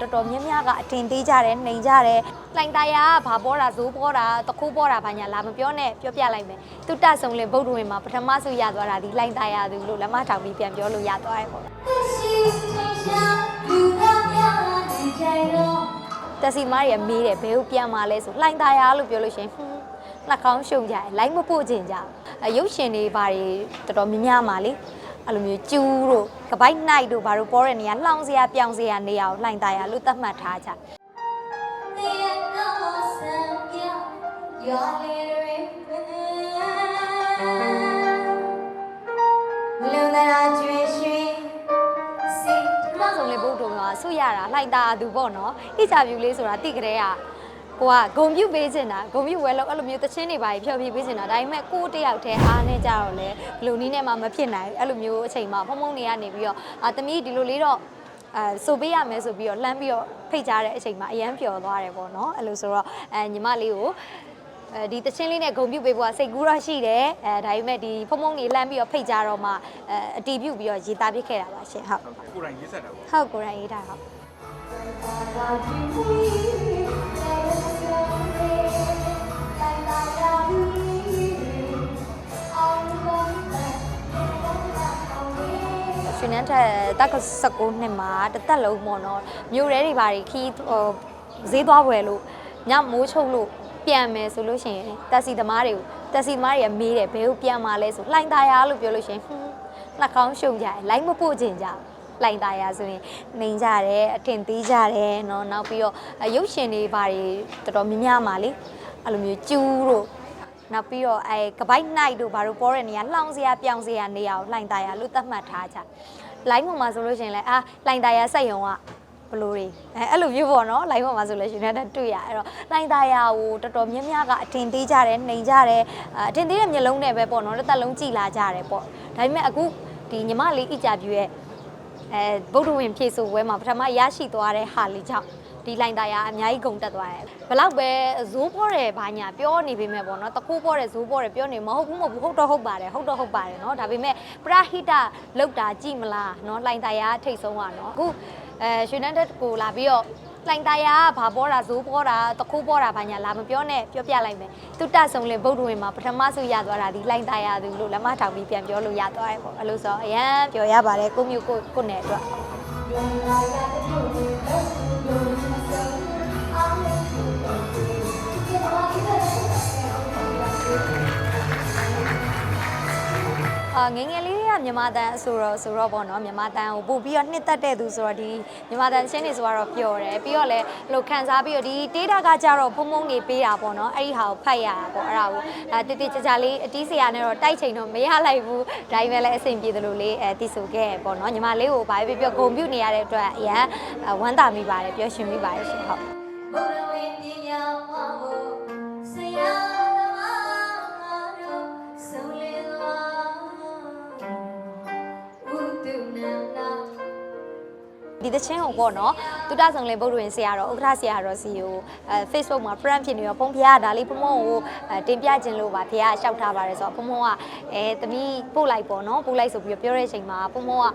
တော်တော်များများကအတင်သေးကြတယ်နှိမ်ကြတယ်လှိုင်တရားကဘာပေါ်တာဇိုးပေါ်တာတခိုးပေါ်တာဘာညာလာမပြောနဲ့ပြောပြလိုက်မယ်သူတဆုံလင်ဗုဒ္ဓဝင်မှာပထမဆုံးရသွားတာဒီလှိုင်တရားသူလို့လက်မထောင်ပြီးပြန်ပြောလို့ရသွားတယ်ပေါ့တက်စီမားရမေးတယ်ဘယ်ကိုပြန်มาလဲဆိုလှိုင်တရားလို့ပြောလို့ရှင်နှာခေါင်းရှုံကြတယ်လိုင်းမပို့ခြင်းကြရုပ်ရှင်တွေဘာတွေတော်တော်များများပါလေ အဲ့လိုမျိုးကျူးတို့ကပိုက်နိုင်တို့ဘာတို့ပေါ်တဲ့နေရာလှောင်စရာပြောင်စရာနေရာကိုလိုင်တရားလို့သတ်မှတ်ထားကြ Your little လူနာကျွေးရွှင်စိ။နောက်ဆုံးလေဘုတ်တော်ကဆွရတာလိုက်တာသူပေါ့နော်။အင်တာဗျူးလေးဆိုတာတိကလေးက ကိုကဂုံပြုတ်ပေးချင်တာဂုံပြုတ်ဝဲလို့အဲ့လိုမျိုးတချင်းတွေပါဖြော်ပြပေးချင်တာဒါပေမဲ့ကိုတယောက်တည်းအားနဲ့ကြတော့လေဘလူနီးနဲ့မှမဖြစ်နိုင်ဘူးအဲ့လိုမျိုးအချိန်မှာဖုံဖုံနေကနေပြီးတော့အာတမီးဒီလိုလေးတော့အဲဆိုပေးရမယ်ဆိုပြီးတော့လှမ်းပြီးတော့ဖိတ်ကြားတဲ့အချိန်မှာအရန်ပျော်သွားတယ်ပေါ့နော်အဲ့လိုဆိုတော့အဲညီမလေးကိုအဲဒီတချင်းလေးနဲ့ဂုံပြုတ်ပေးဖို့ကစိတ်ကူးတော့ရှိတယ်အဲဒါပေမဲ့ဒီဖုံဖုံနေလှမ်းပြီးတော့ဖိတ်ကြားတော့မှအဲအတီးပြုတ်ပြီးတော့ရေးသားပြခဲ့တာပါရှင်ဟုတ်ကိုယ်တိုင်ရေးဆက်တာပေါ့ဟုတ်ကိုယ်တိုင်ရေးတာဟုတ် ရှင်နန်းထက်တက်က19နှစ်မှာတစ်သက်လုံးပေါ့နော်မြို့ရဲတွေဘာတွေခီးဟိုဈေးသွားဝယ်လို့ညမိုးချုပ်လို့ပြန်မယ်ဆိုလို့ရှိရင်တက်စီသမားတွေကိုတက်စီသမားတွေကမေးတယ်ဘယ်ကိုပြန်มาလဲဆိုလှိုင်သားရလို့ပြောလို့ရှိရင်ဟွန်းနှာခေါင်းရှုံကြတယ်လိုက်မပို့ချင်ကြဘူးလှိုင်သားရဆိုရင်နှိမ်ကြတယ်အထင်သေးကြတယ်เนาะနောက်ပြီးတော့ရုပ်ရှင်တွေဘာတွေတော်တော်များများมาလေအဲ့လိုမျိုးကျူးတို့ နောက်ပြီးတော့အဲကပိုက်နိုင်တို့ဘာလို့ပေါ်တဲ့နေရာလှောင်စရာပြောင်စရာနေရာကိုလှိုင်သားရလို့သတ်မှတ်ထားကြ။လိုင်းပေါ်မှာဆိုလို့ရှိရင်လည်းအာလှိုင်သားရစက်ယုံကဘလို့တွေအဲအဲ့လိုမျိုးပေါ့နော်လိုင်းပေါ်မှာဆိုလို့ရှိရင်လည်းတွေ့ရအဲ့တော့လှိုင်သားရကိုတော်တော်များများကအထင်သေးကြတယ်နှိမ်ကြတယ်အထင်သေးတဲ့မျက်လုံးနဲ့ပဲပေါ့နော်တစ်သက်လုံးကြည်လာကြတယ်ပေါ့ဒါပေမဲ့အခုဒီညီမလေးအကြပြူရဲ့အဲဗုဒ္ဓဝင်ဖြည့်ဆိုပွဲမှာပထမရရှိသွားတဲ့ဟာလေးကြောင့် ဒီလိုင်တာယာအများကြီးဂုံတက်သွားတယ်ဘလောက်ပဲဇိုးပေါ်တယ်ဘာညာပြောနေပေမဲ့ပေါ့နော်တကူပေါ်တယ်ဇိုးပေါ်တယ်ပြောနေမဟုတ်ဘူးမဟုတ်ဘူးဟုတ်တော့ဟုတ်ပါတယ်ဟုတ်တော့ဟုတ်ပါတယ်နော်ဒါပေမဲ့ပရဟိတလောက်တာကြည်မလားနော်လိုင်တာယာထိတ်ဆုံးอ่ะနော်အခုအဲရွှေနန်းတက်ကိုလာပြီးတော့လိုင်တာယာကဘာပေါ်တာဇိုးပေါ်တာတကူပေါ်တာဘာညာလာမပြောနဲ့ပြောပြလိုက်မယ်သူတဆုံလင်ဗုဒ္ဓဝင်မှာပထမဆုရသွားတာဒီလိုင်တာယာသူလို့လက်မထောင်ပြီးပြန်ပြောလို့ရသွားတယ်ပေါ့အဲ့လိုဆိုအရန်ပြောရပါတယ်ကိုမျိုးကိုကိုနဲ့အတွက် အာငယ်ငယ်လေးတွေကမြန်မာတန်ဆိုတော့ဆိုတော့ပေါ့နော်မြန်မာတန်ကိုပို့ပြီးတော့နှစ်သက်တဲ့သူဆိုတော့ဒီမြန်မာတန်ချင်းတွေဆိုတော့ပျော်တယ်ပြီးတော့လည်းလို့ခံစားပြီးတော့ဒီတေးတာကကြတော့ဖုံဖုံနေပေးတာပေါ့နော်အဲ့ဒီဟာကိုဖတ်ရတာပေါ့အဲ့ဒါကိုအဲတိတိကျကျလေးအတီးစရာနဲ့တော့တိုက်ချိန်တော့မရလိုက်ဘူးဒါပေမဲ့လည်းအဆင်ပြေတယ်လို့လေးအဲတည်ဆိုခဲ့ပေါ့နော်ညီမလေးကိုဘာပဲပြောဂုံပြုတ်နေရတဲ့အတွက်အရန်ဝမ်းသာမိပါတယ်ပျော်ရွှင်မိပါတယ်ရှင်ဟုတ် ဒီတချင်းကိုပေါ့နော်တုဒ္ဒဆောင်လင်ဗုဒ္ဓဝင်ဆရာတော်ဥက္ကဋ္ဌဆရာတော်စီကိုအဲ Facebook မှာ friend ဖြစ်နေတော့ဖုံဖျားဒါလေးဖုံဖုံကိုအဲတင်ပြခြင်းလို့ပါဖျားလျှောက်ထားပါတယ်ဆိုတော့ဖုံဖုံကအဲတမီးပို့လိုက်ပေါ့နော်ပို့လိုက်ဆိုပြီးတော့ပြောတဲ့အချိန်မှာဖုံဖုံက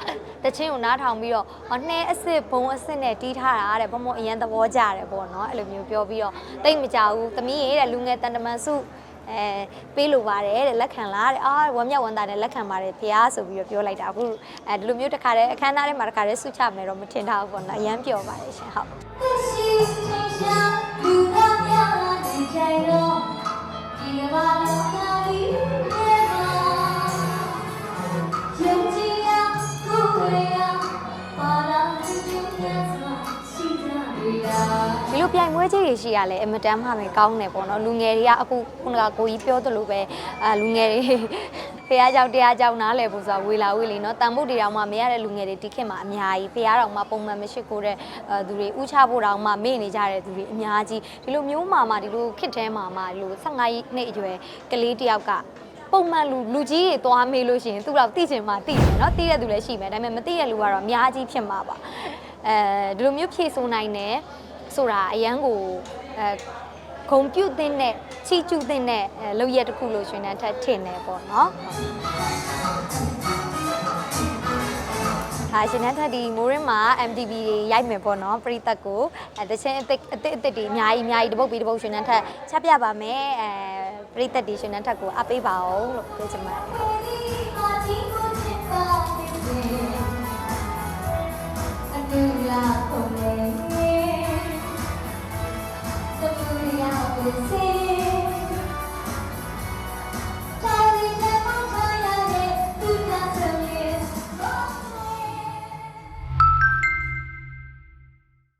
တချင်းကိုနားထောင်ပြီးတော့ဟောနှဲအစ်စ်ဘုံအစ်စ်နဲ့တီးထားတာတဲ့ဖုံဖုံအရင်သဘောကျတယ်ပေါ့နော်အဲ့လိုမျိုးပြောပြီးတော့တိတ်မကြဘူးတမီးရဲ့တဲ့လူငယ်တန်တမန်စု အဲပေးလိုပါတယ်တဲ့လက်ခံလားတဲ့အာဝမ်းမြောက်ဝမ်းသာနဲ့လက်ခံပါတယ်ဖះဆိုပြီးတော့ပြောလိုက်တာအခုအဲဒီလိုမျိုးတစ်ခါတည်းအခမ်းအနားထဲမှာတစ်ခါတည်းဆုချမယ်တော့မထင်ထားဘူးပေါ့နော်အရန်ပျော်ပါတယ်ရှင်ဟုတ်ရှိချင်ရှာလူသားများတဲ့ကြိုင်တော့ဒီကဘာလုံးသားကြီးရဲ့မှာယုံကြည်ရာကိုယ်ရပါလာတဲ့ကျုပ်ရဲ့စွာရှိကြရတာ ဒီလိုပြိုင်ပွဲကြီးတွေရှိရလဲအမတန်မှပဲကောင်းတယ်ပေါ့နော်လူငယ်တွေကအခုခုနကကိုကြီးပြောသလိုပဲအာလူငယ်တွေဖះကြောင့်တရားကြောင့်နားလည်ဖို့ဆိုတာဝေလာဝေးလေနော်တန်ဖို့တွေတောင်မှမရတဲ့လူငယ်တွေဒီခေတ်မှာအများကြီးဖះတောင်မှပုံမှန်မရှိကိုတဲ့အဲသူတွေဥချဖို့တောင်မှမေ့နေကြတဲ့သူတွေအများကြီးဒီလိုမျိုးမှာမှဒီလိုခေတ်ထဲမှာမှဒီလို15နှစ်အရွယ်ကလေးတစ်ယောက်က ပုံမှန်လူလူကြီးတွေသွားမေးလို့ရှိရင်သူတော့သိချင်မှသိတယ်เนาะသိတဲ့သူလည်းရှိမယ်ဒါပေမဲ့မသိတဲ့လူကတော့အများကြီးဖြစ်မှာပါအဲဒီလိုမျိုးဖြည့်ဆိုနိုင်တယ် ဆိုတာအရန်ကိုအဲဂုံပြုတ်တဲ့နဲ့ချီကျူးတဲ့နဲ့လောက်ရက်တစ်ခုလို့ရှင်တန်းထပ်ထင်နေပေါ့နော်။အာရှင်နဲ့ထက်ဒီမိုးရင်းမှာ MDB တွေရိုက်မယ်ပေါ့နော်ပရိသတ်ကိုအဲတချင်းအစ်စ်အစ်စ်အစ်စ်တွေအများကြီးအများကြီးတပုတ်ပြီးတပုတ်ရှင်နဲ့ထက်ချက်ပြပါမယ်အဲပရိသတ်တွေရှင်နဲ့ထက်ကိုအပေးပါအောင်လို့ပြောချင်ပါတယ်။